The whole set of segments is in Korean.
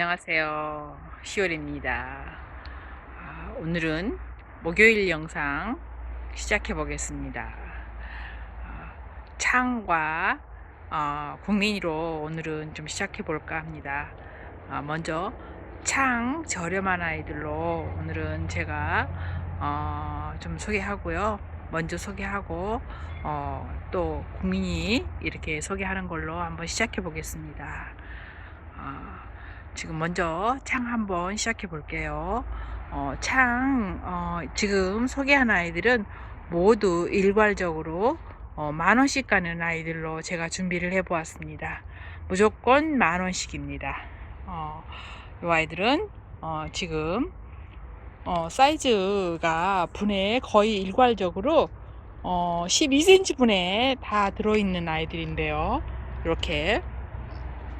안녕하세요. 10월입니다. 아, 오늘은 목요일 영상 시작해 보겠습니다. 아, 창과 어, 국민이로 오늘은 좀 시작해 볼까 합니다. 아, 먼저 창 저렴한 아이들로 오늘은 제가 어, 좀 소개하고요. 먼저 소개하고 어, 또 국민이 이렇게 소개하는 걸로 한번 시작해 보겠습니다. 아, 지금 먼저 창 한번 시작해 볼게요. 어, 창, 어, 지금 소개한 아이들은 모두 일괄적으로 어, 만 원씩 가는 아이들로 제가 준비를 해 보았습니다. 무조건 만 원씩입니다. 어, 이 아이들은 어, 지금 어, 사이즈가 분에 거의 일괄적으로 어, 12cm 분에 다 들어있는 아이들인데요. 이렇게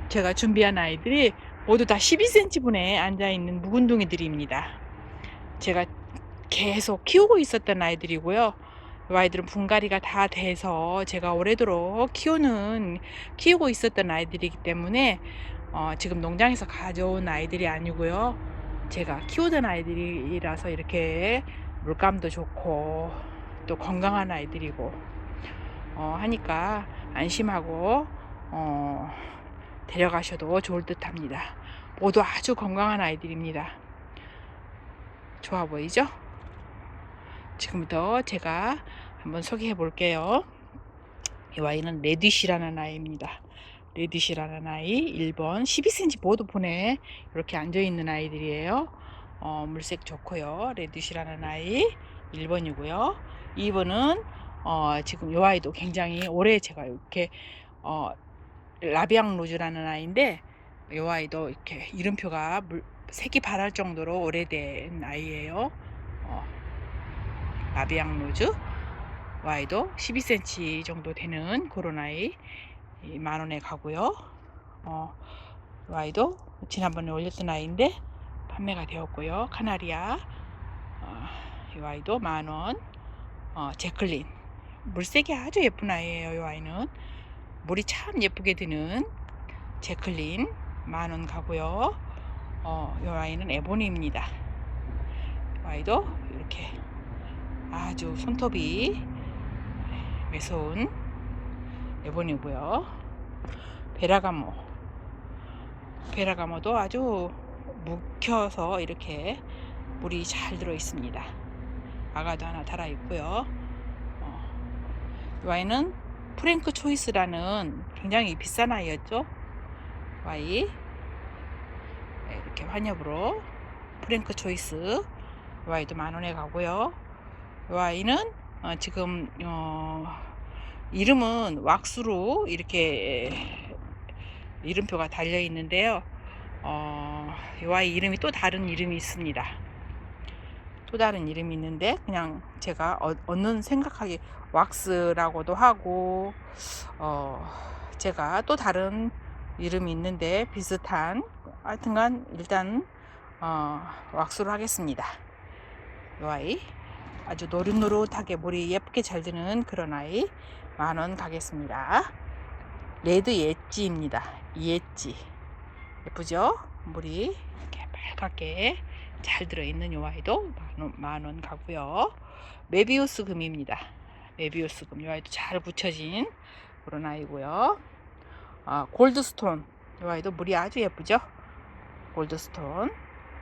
제가 준비한 아이들이 모두 다 12cm 분에 앉아있는 묵은둥이들입니다. 제가 계속 키우고 있었던 아이들이고요. 이 아이들은 분갈이가 다 돼서 제가 오래도록 키우는, 키우고 있었던 아이들이기 때문에 어, 지금 농장에서 가져온 아이들이 아니고요. 제가 키우던 아이들이라서 이렇게 물감도 좋고 또 건강한 아이들이고 어, 하니까 안심하고 어, 데려가셔도 좋을 듯 합니다. 모두 아주 건강한 아이들입니다. 좋아 보이죠? 지금부터 제가 한번 소개해 볼게요. 이 아이는 레디시라는 아이입니다. 레디시라는 아이 1번 12cm 보드폰에 이렇게 앉아 있는 아이들이에요. 어, 물색 좋고요. 레디시라는 아이 1번이고요. 2번은 어, 지금 이 아이도 굉장히 오래 제가 이렇게 어, 라비앙 로즈라는 아이인데 이 아이도 이렇게 이름표가 물, 색이 바랄 정도로 오래된 아이예요. 어, 라비앙 로즈 이 아이도 12cm 정도 되는 그런 아이 만 원에 가고요. 어, 이 아이도 지난번에 올렸던 아이인데 판매가 되었고요. 카나리아 어, 이 아이도 만 원. 어, 제클린 물색이 아주 예쁜 아이예요. 이 아이는 물이 참 예쁘게 드는 제클린 만원 가고요. 어, 이 아이는 에보니입니다. 이 아이도 이렇게 아주 손톱이 매서운 에보니고요. 베라가모 베라가모도 아주 묵혀서 이렇게 물이 잘 들어 있습니다. 아가도 하나 달아 있고요. 어, 이 아이는 프랭크 초이스라는 굉장히 비싼 아이였죠. Y 네, 이렇게 환엽으로 프랭크 초이스 Y도 만원에 가고요. Y는 어, 지금 어, 이름은 왁스로 이렇게 이름표가 달려 있는데요. 어, Y 이름이 또 다른 이름이 있습니다. 또 다른 이름이 있는데 그냥 제가 어, 얻는 생각하기 왁스라고도 하고 어 제가 또 다른 이름이 있는데 비슷한 하여튼간 일단 어 왁스로 하겠습니다. 이 아이 아주 노릇노릇하게 물이 예쁘게 잘 드는 그런 아이 만원 가겠습니다. 레드 예찌입니다. 예찌. 예쁘죠? 물이 이렇게 빨갛게 잘 들어있는 요 아이도 만원, 만원 가고요. 메비우스 금입니다. 메비우스 금. 이 아이도 잘 붙여진 그런 아이고요. 아, 골드스톤. 이 아이도 물이 아주 예쁘죠? 골드스톤.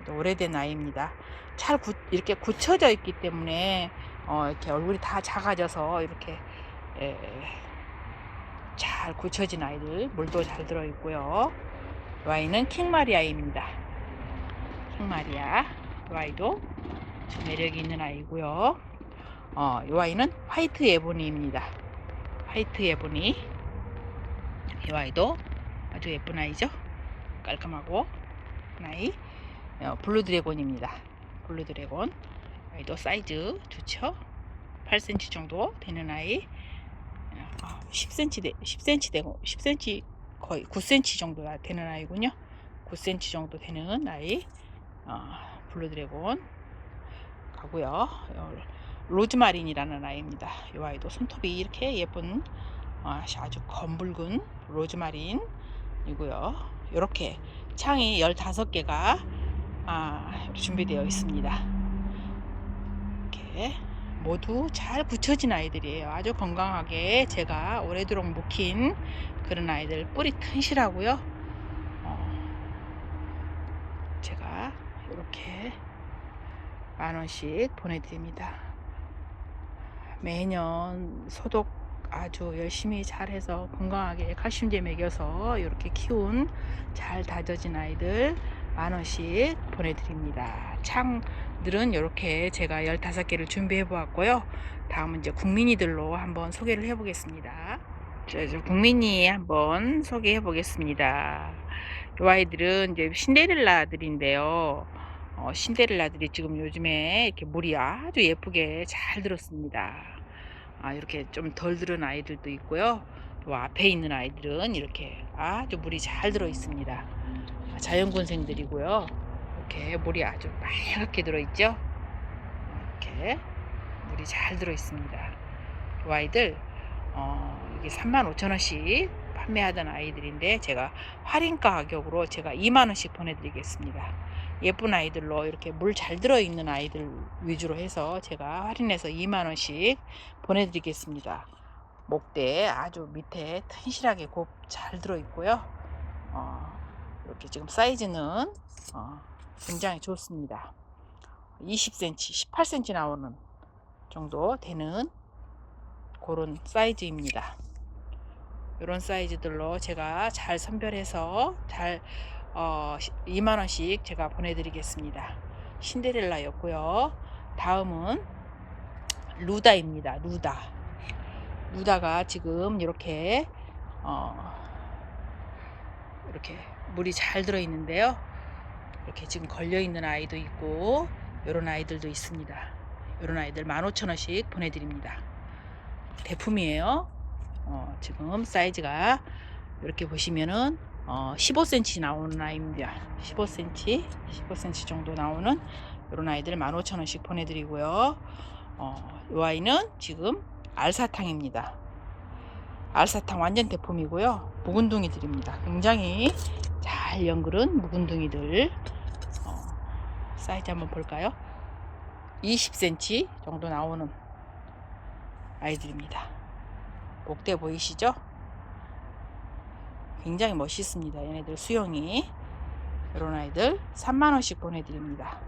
오래된 아이입니다. 잘 구, 이렇게 굳혀져 있기 때문에 어, 이렇게 얼굴이 다 작아져서 이렇게 에, 잘 굳혀진 아이들 물도 잘 들어 있고요. 이 아이는 킹마리아입니다. 킹마리아. 이 아이도 매력이 있는 아이고요. 어, 이 아이는 화이트 에보니입니다. 화이트 에보니. 이 아이도 아주 예쁜 아이죠. 깔끔하고 아이. 어, 블루 드래곤입니다. 블루 드래곤. 아이도 사이즈 좋죠. 8cm 정도 되는 아이. 어, 10cm 되, 10cm 되고 10cm 거의 9cm 정도 되는 아이군요. 9cm 정도 되는 아이. 어, 블루 드래곤 가고요. 로즈마린이라는 아이입니다. 이 아이도 손톱이 이렇게 예쁜 어, 아주 검붉은 로즈마린이고요. 이렇게 창이 15개가 아, 준비되어 있습니다. 이렇게 모두 잘 굳혀진 아이들이에요. 아주 건강하게 제가 오래도록 묵힌 그런 아이들 뿌리 튼실하고요. 어, 제가 이렇게 만 원씩 보내드립니다. 매년 소독 아주 열심히 잘해서 건강하게 칼슘제 먹여서 이렇게 키운 잘 다져진 아이들 만 원씩 보내드립니다. 창들은 이렇게 제가 15개를 준비해 보았고요. 다음은 이제 국민이들로 한번 소개를 해 보겠습니다. 국민이 한번 소개해 보겠습니다. 이 아이들은 이제 신데렐라들인데요. 어, 신데렐라들이 지금 요즘에 이렇게 물이 아주 예쁘게 잘 들었습니다. 아, 이렇게 좀 덜 들은 아이들도 있고요. 또 앞에 있는 아이들은 이렇게 아주 물이 잘 들어 있습니다. 자연군생들이고요. 이렇게 물이 아주 빨갛게 들어 있죠. 이렇게 물이 잘 들어 있습니다. 이 아이들 어, 이게 35,000원씩 판매하던 아이들인데 제가 할인가 가격으로 제가 2만 원씩 보내드리겠습니다. 예쁜 아이들로 이렇게 물 잘 들어 있는 아이들 위주로 해서 제가 할인해서 2만 원씩 보내드리겠습니다. 목대 아주 밑에 튼실하게 곱 잘 들어 있고요. 어, 이렇게 지금 사이즈는 어, 굉장히 좋습니다. 20cm, 18cm 나오는 정도 되는 그런 사이즈입니다. 이런 사이즈들로 제가 잘 선별해서 잘 어, 2만원씩 제가 보내드리겠습니다. 신데렐라였고요. 다음은 루다입니다. 루다. 루다가 지금 이렇게 어, 이렇게 물이 잘 들어 있는데요. 이렇게 지금 걸려 있는 아이도 있고 이런 아이들도 있습니다. 이런 아이들 15,000원씩 보내드립니다. 대품이에요. 어, 지금 사이즈가 이렇게 보시면은 어, 15cm 나오는 아이입니다. 15cm, 15cm 정도 나오는 이런 아이들 15,000원씩 보내드리고요. 어, 이 아이는 지금 알사탕입니다. 알사탕 완전 대품이고요. 묵은둥이들입니다. 굉장히 잘 연그른 묵은둥이들 어, 사이즈 한번 볼까요? 20cm 정도 나오는 아이들입니다. 목대 보이시죠? 굉장히 멋있습니다. 얘네들 수영이 이런 아이들 3만원씩 보내드립니다.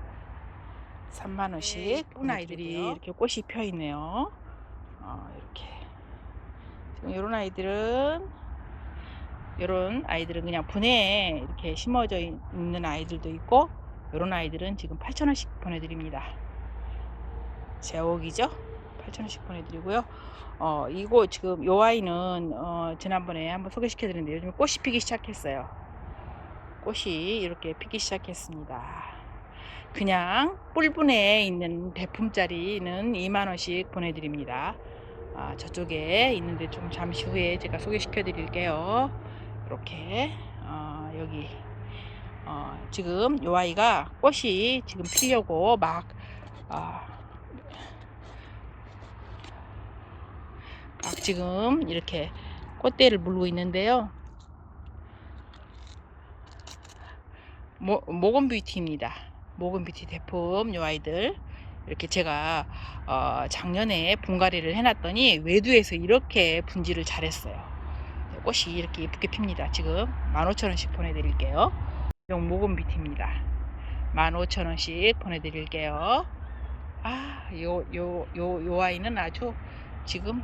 3만원씩 네, 예쁜 아이들이 보내드리고요. 이렇게 꽃이 펴 있네요. 어, 이렇게 지금 이런 아이들은 이런 아이들은 그냥 분해에 이렇게 심어져 있- 있는 아이들도 있고 이런 아이들은 지금 8,000원씩 보내드립니다. 제옥이죠? 8,000원씩 보내드리고요. 어, 이거 지금 요 아이는 어, 지난번에 한번 소개시켜 드렸는데 요즘 꽃이 피기 시작했어요. 꽃이 이렇게 피기 시작했습니다. 그냥 뿔분에 있는 대품짜리는 2만원씩 보내드립니다. 아, 저쪽에 있는데 좀 잠시 후에 제가 소개시켜 드릴게요. 이렇게 어, 여기 어, 지금 요 아이가 꽃이 지금 피려고 막 아, 막 지금 이렇게 꽃대를 물고 있는데요. 모, 모건 뷰티입니다. 모건 뷰티 제품 요 아이들 이렇게 제가 어, 작년에 분갈이를 해놨더니 외두에서 이렇게 분지를 잘했어요. 꽃이 이렇게 예쁘게 핍니다. 지금 15,000원씩 보내드릴게요. 용 모건 뷰티입니다. 15,000원씩 보내드릴게요. 아, 요, 요, 요, 요 아이는 아주 지금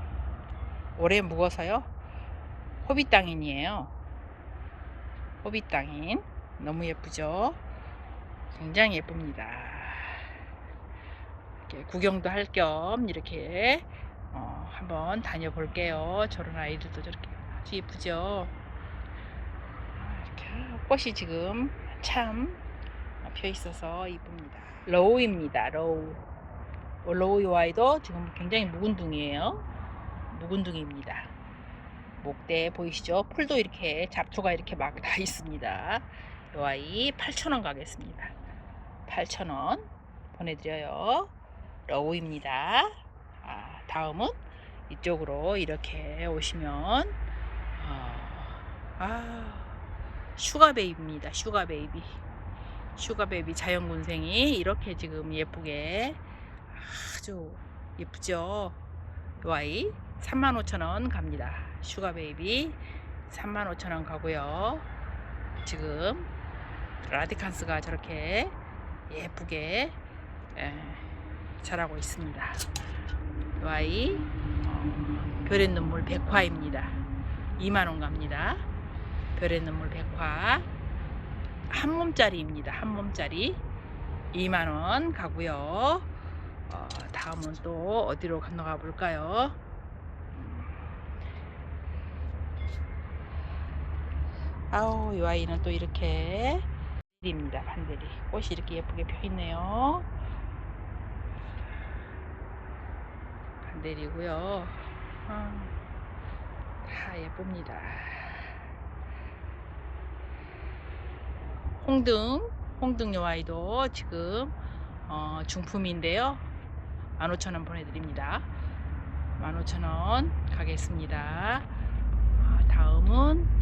오래 묵어서요. 호빗 땅인이에요. 호빗 땅인. 너무 예쁘죠? 굉장히 예쁩니다. 이렇게 구경도 할 겸 이렇게 어, 한번 다녀볼게요. 저런 아이들도 저렇게 아주 예쁘죠? 아, 이렇게 꽃이 지금 참 펴 있어서 이쁩니다. 로우입니다. 로우. 어, 로우 이 아이도 지금 굉장히 묵은 둥이에요. 묵은둥이입니다. 목대 보이시죠? 풀도 이렇게 잡초가 이렇게 막 다 있습니다. 이 아이 8,000원 가겠습니다. 8,000원 보내드려요. 러우입니다. 아, 다음은 이쪽으로 이렇게 오시면 어, 아, 슈가 베이비입니다. 슈가 베이비. 슈가 베이비 자연군생이 이렇게 지금 예쁘게 아주 예쁘죠. 이 아이 35,000원 갑니다. 슈가 베이비 35,000원 가고요. 지금 라디칸스가 저렇게 예쁘게 에, 자라고 있습니다. 이 아이 어, 별의 눈물 백화입니다. 2만원 갑니다. 별의 눈물 백화 한 몸짜리입니다. 한 몸짜리 2만원 가고요. 어, 다음은 또 어디로 건너가 볼까요? 아우 이 아이는 또 이렇게 입니다 반대리 꽃이 이렇게 예쁘게 펴 있네요. 반대리고요. 아, 다 예쁩니다. 홍등 홍등 요 아이도 지금 어, 중품인데요. 15,000원 보내드립니다. 15,000원 가겠습니다. 아, 다음은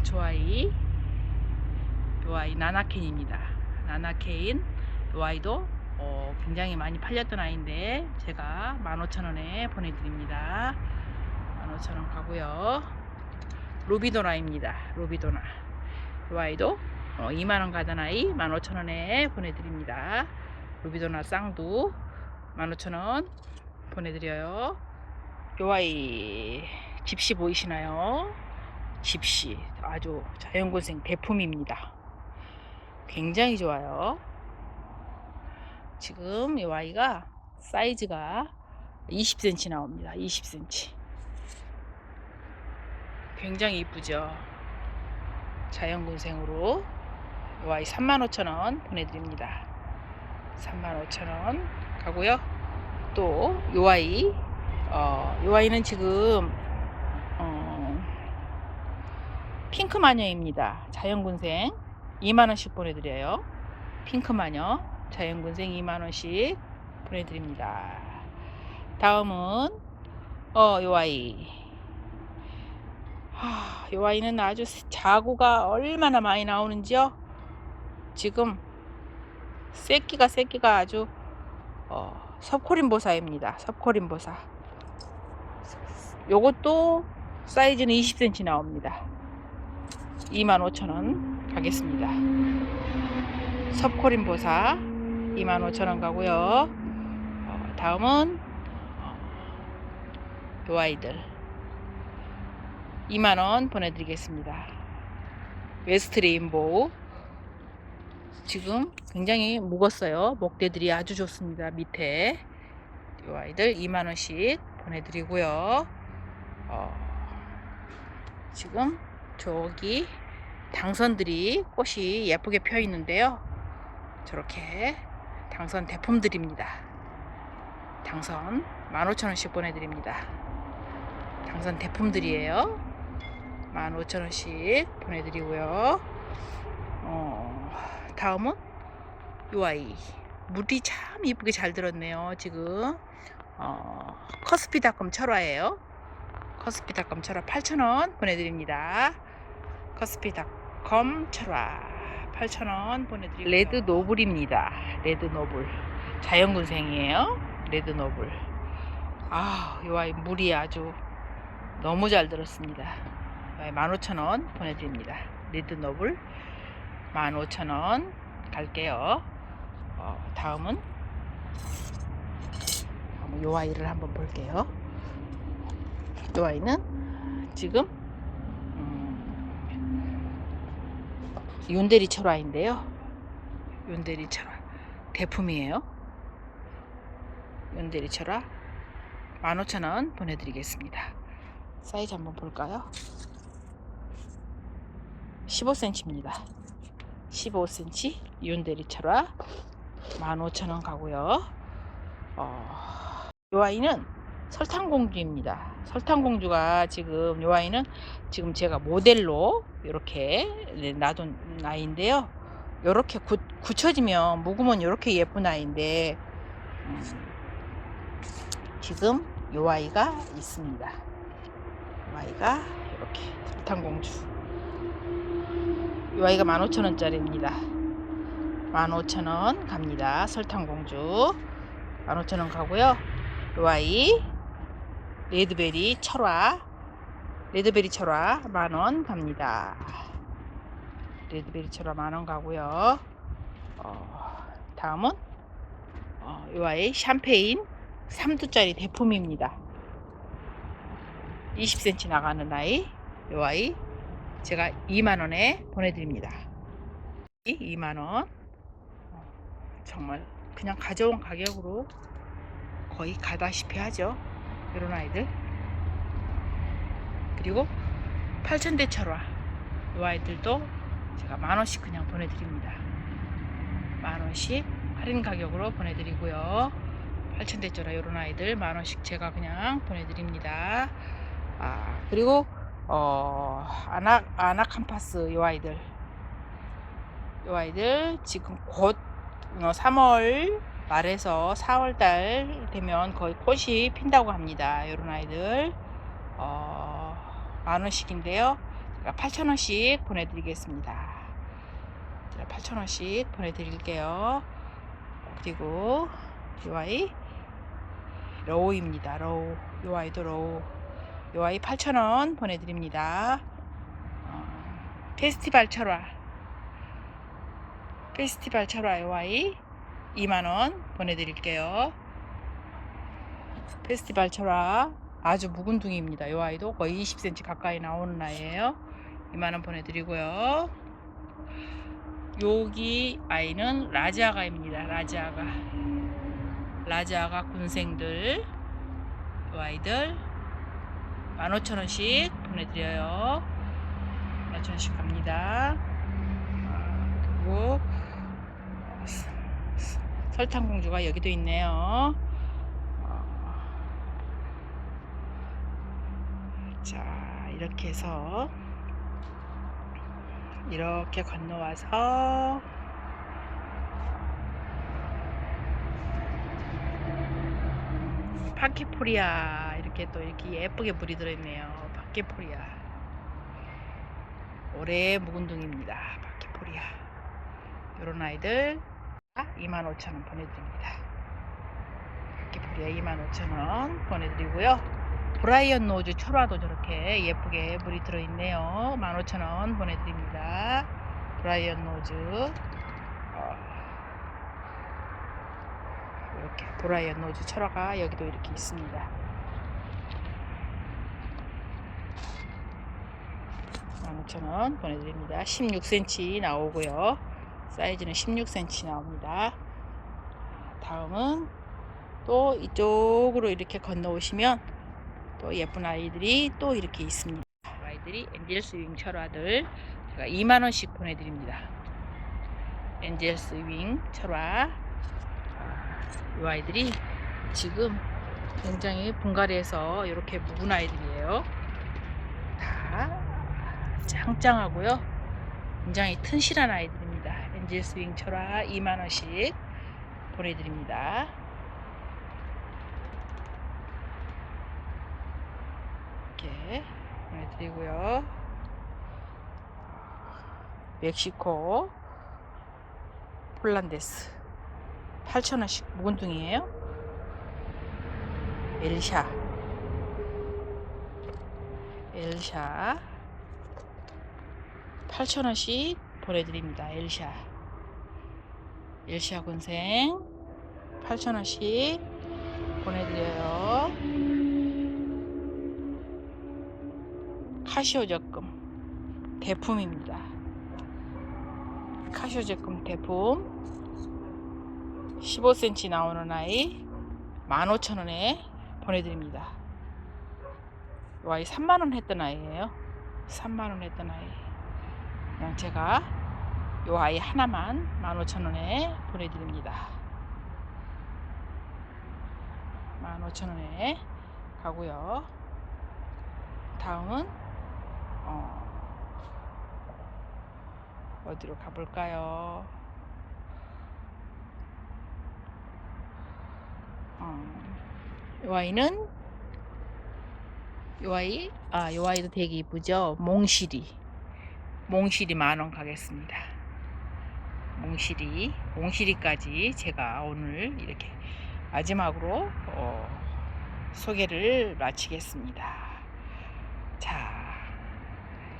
어, 조아이 요 아이 나나케인입니다. 나나케인 요 아이도 어, 굉장히 많이 팔렸던 아이인데 제가 15,000원에 보내드립니다. 15,000원 가고요. 로비도나입니다. 로비도나. 요 아이도 어, 2만원 가던 아이 15,000원에 보내드립니다. 루비도나 쌍두 15,000원 보내드려요. 요 아이 집시 보이시나요 집시 아주 자연군생 대품입니다. 굉장히 좋아요. 지금 이 아이가 사이즈가 20cm 나옵니다. 20cm 굉장히 이쁘죠? 자연군생으로 이 아이 35,000원 보내드립니다. 35,000원 가고요. 또요 아이 어, 요 아이는 지금 어, 핑크 마녀입니다. 자연군생 2만원씩 보내드려요. 핑크 마녀 자연군생 2만원씩 보내드립니다. 다음은 어, 요 아이. 하, 요 아이는 아주 자구가 얼마나 많이 나오는지요? 지금 새끼가 새끼가 아주 어, 섭코린보사입니다. 섭코린보사. 요것도 사이즈는 20cm 나옵니다 25,000원 가겠습니다. 섭코린 보사 25,000원 가고요. 어, 다음은 어, 요 아이들 2만원 보내드리겠습니다. 웨스트 레인보우 지금 굉장히 묵었어요. 목대들이 아주 좋습니다. 밑에 요 아이들 2만원씩 보내드리고요. 어, 지금 저기 당선들이 꽃이 예쁘게 펴 있는데요. 저렇게 당선 대품들입니다. 당선 15,000원씩 보내드립니다. 당선 대품들이에요. 15,000원씩 보내드리고요. 어, 다음은 요 아이. 물이 참 이쁘게 잘 들었네요 지금. 어, 커스피닷컴 철화예요. 커스피닷컴 철화 8,000원 보내드립니다. 커스피닷 컴 철화. 8,000원 보내드립니다 레드 노블입니다. 레드 노블. 자연군생이에요. 레드 노블. 아요 아이 물이 아주 너무 잘 들었습니다. 15,000원 보내드립니다. 레드 노블. 15,000원 갈게요. 어, 다음은? 요 아이를 한번 볼게요. 요 아이는 지금 윤대리 철화인데요. 윤대리 철화 대품이에요. 윤대리 철화 15,000원 보내드리겠습니다. 사이즈 한번 볼까요? 15cm입니다. 15cm 윤대리 철화 15,000원 가고요. 어, 요 아이는 설탕공주입니다. 설탕공주가 지금 요 아이는 지금 제가 모델로 이렇게 놔둔 아이인데요. 이렇게 굳혀지면 묵으면 이렇게 예쁜 아이인데 음, 지금 요 아이가 있습니다. 요 아이가 이렇게 설탕공주 이 아이가 15,000원짜리입니다. 15,000원 갑니다. 설탕공주 15,000원 가고요. 이 아이 레드베리 철화 레드베리 철화 만원 갑니다. 레드베리 철화 만원 가고요. 어, 다음은 어, 이 아이 샴페인 3두짜리 대품입니다. 20cm 나가는 아이 이 아이 제가 2만원에 보내드립니다. 2만원 정말 그냥 가져온 가격으로 거의 가다시피 하죠. 이런 아이들 그리고 8천대 철화 이 아이들도 제가 만원씩 그냥 보내드립니다. 만원씩 할인 가격으로 보내드리고요. 8천대 철화 이런 아이들 만원씩 제가 그냥 보내드립니다. 아 그리고 어 아낙 아낙캄파스 요 아이들 요 아이들 지금 곧 3월 말에서 4월 달 되면 거의 꽃이 핀다고 합니다. 요런 아이들 어, 만 원씩인데요. 제가 8천 원씩 보내드리겠습니다. 제가 8천 원씩 보내드릴게요. 그리고 요 아이 로우입니다. 로우 요 아이도 로우 요 아이 8,000원 보내드립니다. 어, 페스티벌 철화 페스티벌 철화 요 아이 2만원 보내드릴게요. 페스티벌 철화 아주 묵은 둥이입니다. 요 아이도 거의 20cm 가까이 나오는 아이예요. 2만원 보내드리고요. 여기 아이는 라지아가입니다. 라지아가 라지아가 군생들 요 아이들 15,000원씩 보내드려요. 15,000원씩 갑니다. 그리고 설탕공주가 여기도 있네요. 자, 이렇게 해서 이렇게 건너와서 파키포리아 이렇게 또 이렇게 예쁘게 물이 들어있네요. 파키포리아 올해 묵은둥입니다. 파키포리아 이런 아이들 25,000원 보내드립니다. 파키포리아 25,000원 보내드리고요. 브라이언 노즈 철화도 저렇게 예쁘게 물이 들어있네요. 15,000원 보내드립니다. 브라이언 노즈 어, 이렇게 브라이언 노즈 철화가 여기도 이렇게 있습니다. 15,000원 보내드립니다. 16cm 나오고요. 사이즈는 16cm 나옵니다. 다음은 또 이쪽으로 이렇게 건너오시면 또 예쁜 아이들이 또 이렇게 있습니다. 아이들이 엔젤 스 윙 철화들 제가 2만원씩 보내드립니다. 엔젤 스 윙 철화 이 아이들이 지금 굉장히 분갈이해서 이렇게 묵은 아이들이에요. 다 짱짱하고요. 굉장히 튼실한 아이들 엔젤 스윙 철화 2만원씩 보내드립니다. 이렇게 보내드리고요. 멕시코 폴란데스 8,000원씩 묵은둥이에요. 엘샤 엘샤 8,000원씩 보내드립니다. 엘샤 군생 8,000원씩 보내드려요. 카시오 적금 대품입니다. 카시오 적금 대품 15cm 나오는 아이 15,000원에 보내드립니다. 이 아이 3만원 했던 아이예요. 3만원 했던 아이. 그냥 제가 이 아이 하나만 15,000원에 보내드립니다. 15,000원에 가고요. 다음은 어, 어디로 가볼까요? 어, 이 아이는 이 아이 아, 이 아이도 되게 이쁘죠? 몽실이 몽실이 만원 가겠습니다. 몽실이 몽실이까지 제가 오늘 이렇게 마지막으로 어, 소개를 마치겠습니다. 자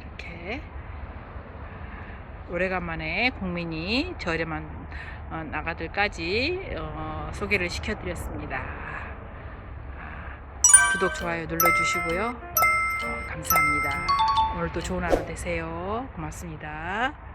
이렇게 오래간만에 국민이 저렴한 어, 나가들까지 어, 소개를 시켜드렸습니다. 구독 좋아요 눌러주시고요. 어, 감사합니다. 오늘도 좋은 하루 되세요. 고맙습니다.